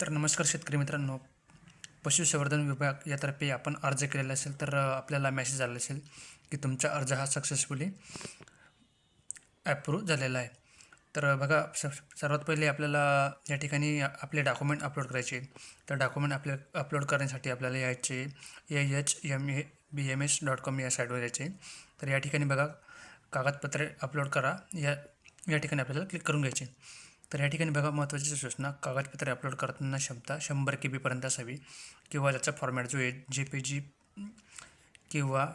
तर नमस्कार शेतकरी मित्रांनो. पशुसंवर्धन विभाग यातर्फे आपण अर्ज केलेला असेल तर आपल्याला मेसेज आला असेल की तुमचा अर्ज हा सक्सेसफुली ॲप्रूव्ह झालेला आहे. तर बघा स सर्वात पहिले आपल्याला या ठिकाणी आपले डॉक्युमेंट अपलोड करायचे. तर डॉक्युमेंट आपल्या अपलोड करण्यासाठी आपल्याला यायचे A H M A B M S dot com या साईटवर यायचे. तर या ठिकाणी बघा कागदपत्रे अपलोड करा. या या ठिकाणी आपल्याला क्लिक करून घ्यायचे. तर या ठिकाणी बघा महत्त्वाची सूचना कागदपत्रे अपलोड करताना क्षमता शंभर के बीपर्यंत असावी किंवा त्याचा फॉर्मॅट जो आहे जे पी जी किंवा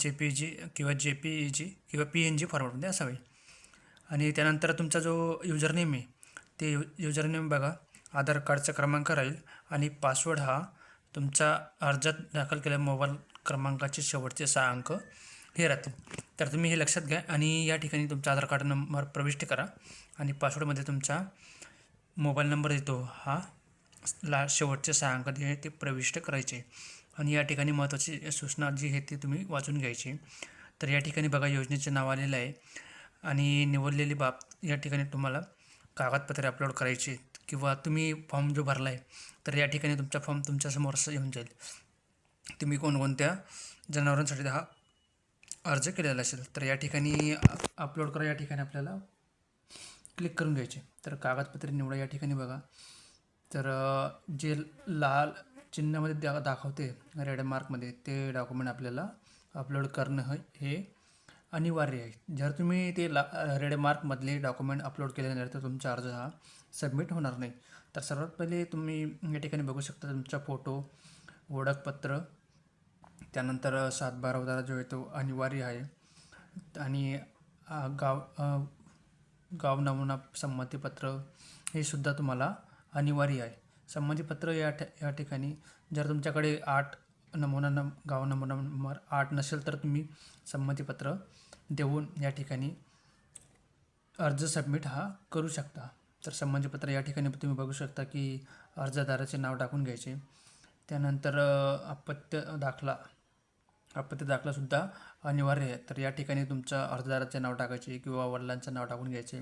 जे पी जी किंवा जे पी ई जी किंवा पी एन जी फॉर्मॅटमध्ये असावे. आणि त्यानंतर तुमचा जो युजर नेम आहे ते यु युजर नेम बघा आधार कार्डचा क्रमांक राहील आणि पासवर्ड हा तुमचा अर्जात दाखल केलेल्या मोबाईल क्रमांकाचे शेवटचे सहा अंक हे राहतील तर तुम्ही हे लक्षात घ्या आणि या ठिकाणी तुमचा आधार कार्ड नंबर प्रविष्ट करा आणि पासवर्डमध्ये तुमचा मोबाईल नंबर येतो. हा ला शेवटचे सहा अंक जे आहे ते प्रविष्ट करायचे. आणि या ठिकाणी महत्त्वाची सूचना जी आहे ती तुम्ही वाचून घ्यायची. तर या ठिकाणी बघा योजनेचे नाव आलेलं आहे. आणि निवडलेली बाब या ठिकाणी तुम्हाला कागदपत्रे अपलोड करायची किंवा तुम्ही फॉर्म जो भरला आहे तर या ठिकाणी तुमचा फॉर्म तुमच्यासमोर असं येऊन जाईल. तुम्ही कोणकोणत्या जनावरांसाठी हा अर्ज केलेला असेल तर या ठिकाणी अपलोड करा. या ठिकाणी आपल्याला क्लिक करून घ्यायचे. तर कागदपत्रे निवडा या ठिकाणी बघा. तर जे लाल चिन्हामध्ये दा दाखवते रेड मार्कमध्ये ते डॉक्युमेंट आपल्याला अपलोड करणं हे हे अनिवार्य आहे. जर तुम्ही ते ला रेड मार्कमधले डॉक्युमेंट अपलोड केले नाही तर तुमचा अर्ज हा सबमिट होणार नाही. तर सर्वात पहिले तुम्ही या ठिकाणी बघू शकता तुमचा फोटो ओळखपत्र त्यानंतर सातबारा उतारा जो आहे तो अनिवार्य आहे. आणि गाव गाव नमुना संमतीपत्र हे सुद्धा तुम्हाला अनिवार्य आहे. संमतीपत्र या ठ या ठिकाणी जर तुमच्याकडे आठ नमुना नम गाव नमुना नंबर आठ नसेल तर तुम्ही संमतीपत्र देऊन या ठिकाणी अर्ज सबमिट हा करू शकता. तर संमतीपत्र या ठिकाणी तुम्ही बघू शकता की अर्जदाराचे नाव टाकून घ्यायचे. त्यानंतर अपत्य दाखला. अपत्य दाखलासुद्धा अनिवार्य आहे. तर या ठिकाणी तुमच्या अर्जदाराचे नाव टाकायचे किंवा वडिलांचं नाव टाकून घ्यायचे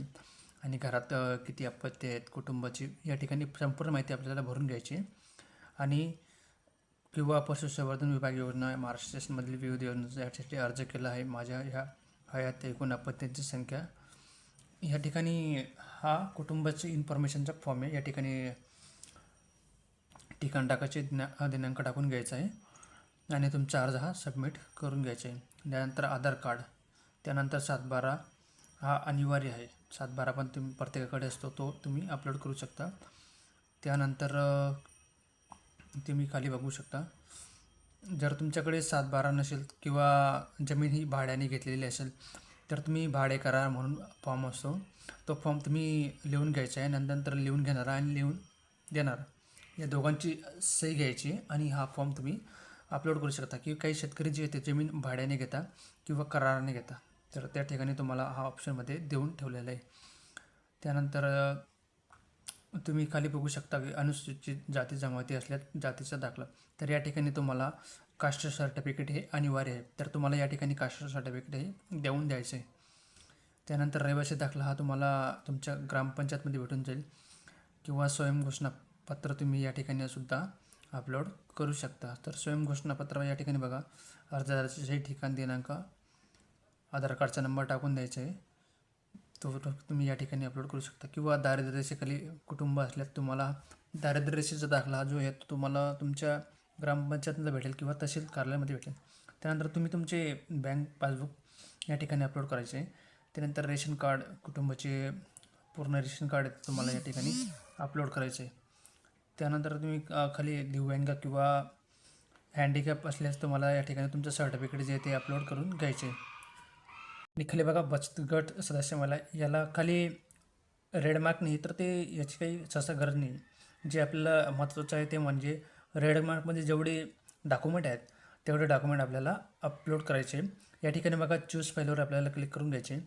आणि घरात किती अपत्य आहेत कुटुंबाची या ठिकाणी संपूर्ण माहिती आपल्याला भरून घ्यायची. आणि किंवा पशुसंवर्धन विभाग योजना महाराष्ट्र शासनामधील विविध योजना यासाठी अर्ज केला आहे. माझ्या ह्या हयात एकूण अपत्यांची संख्या. या ठिकाणी हा कुटुंबाची इन्फॉर्मेशनचा फॉर्म आहे. या ठिकाणी ठिकाण टाकायचे दिना दिनांक टाकून घ्यायचा आहे. आणि तुमचा अर्ज हा सबमिट करून घ्यायचा आहे. त्यानंतर आधार कार्ड त्यानंतर सातबारा हा अनिवार्य आहे. सातबारा पण तुम्ही प्रत्येकाकडे असतो तो तुम्ही अपलोड करू शकता. त्यानंतर तुम्ही खाली बघू शकता. जर तुमच्याकडे सातबारा नसेल किंवा जमीन ही भाड्याने घेतलेली असेल तर तुम्ही भाडे करार म्हणून फॉर्म असतो. तो फॉर्म तुम्ही लिहून घ्यायचा आहे. नंतर लिहून घेणार आणि लिहून देणार. या दोघांची सही घ्यायची आणि हा फॉर्म तुम्ही अपलोड करू शकता. किंवा काही शेतकरी जे ते जमीन भाड्याने घेता किंवा कराराने घेता तर त्या ठिकाणी तुम्हाला हा ऑप्शनमध्ये देऊन ठेवलेला आहे. त्यानंतर तुम्ही खाली बघू शकता की अनुसूचित जाती जमाती असल्या जातीचा दाखला. तर या ठिकाणी तुम्हाला कास्ट सर्टिफिकेट हे अनिवार्य आहे. तर तुम्हाला या ठिकाणी कास्ट सर्टिफिकेट हे देऊन द्यायचं आहे त्यानंतर रहिवासी दाखला हा तुम्हाला तुमच्या ग्रामपंचायतमध्ये भेटून जाईल किंवा स्वयंघोषणा पत्र तुम्ही या ठिकाणी सुद्धा अपलोड करू शकता. तर स्वयंघोषणापत्र या ठिकाणी बघा. अर्जदाराचे ठिकाण दिनांक आधार कार्डचा नंबर टाकून द्यायचा आहे. तो तुम्ही या ठिकाणी अपलोड करू शकता. किंवा दारिद्र्यरेषेखाली कुटुंब असल्यास तुम्हाला दारिद्र्य रेषेचा दाखला जो आहे तो तुम्हाला तुमच्या ग्रामपंचायतला भेटेल किंवा तहसील कार्यालयामध्ये भेटेल. त्यानंतर तुम्ही तुमचे बँक पासबुक या ठिकाणी अपलोड करायचे. त्यानंतर रेशन कार्ड कुटुंबाचे पूर्ण रेशन कार्ड तुम्हाला या ठिकाणी अपलोड करायचे. आहे त्यानंतर तुम्ही खाली दिव्यांग किंवा हँडिकॅप असल्यास तुम्हाला या ठिकाणी तुमचं सर्टिफिकेट जे आहे ते अपलोड करून घ्यायचे. आणि खाली बघा बचत गट सदस्य मला याला खाली रेड मार्क नाही तर ते याची काही सहसा गरज नाही. जे आपल्याला महत्त्वाचं आहे ते म्हणजे रेड मार्कमध्ये जेवढे डॉक्युमेंट आहेत तेवढे डॉक्युमेंट आपल्याला अपलोड करायचे. या ठिकाणी बघा चूज फाईलवर आपल्याला क्लिक करून घ्यायचे.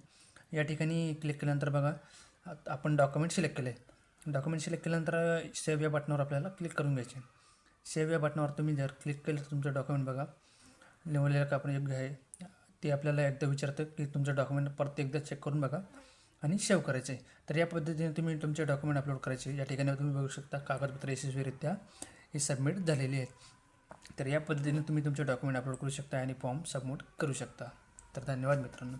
या ठिकाणी क्लिक केल्यानंतर बघा आपण डॉक्युमेंट सिलेक्ट केले. डॉक्युमेंट सिलेक्ट केल्यानंतर सेव्ह या बटनावर आपल्याला क्लिक करून घ्यायचे. सेव्ह या बटनावर तुम्ही जर क्लिक केलं तर तुमचं डॉक्युमेंट बघा. निवडलेलं का आपण योग्य आहे. ते आपल्याला एकदा विचारतं की तुमचं डॉक्युमेंट परत एकदा चेक करून बघा आणि सेव्ह करायचे तर या पद्धतीने तुम्ही तुमचे डॉक्युमेंट अपलोड करायचे. या ठिकाणी तुम्ही बघू शकता कागदपत्र यशस्वीरित्या हे सबमिट झालेली आहेत. तर या पद्धतीने तुम्ही तुमचे डॉक्युमेंट अपलोड करू शकता आणि फॉर्म सबमिट करू शकता. तर धन्यवाद मित्रांनो.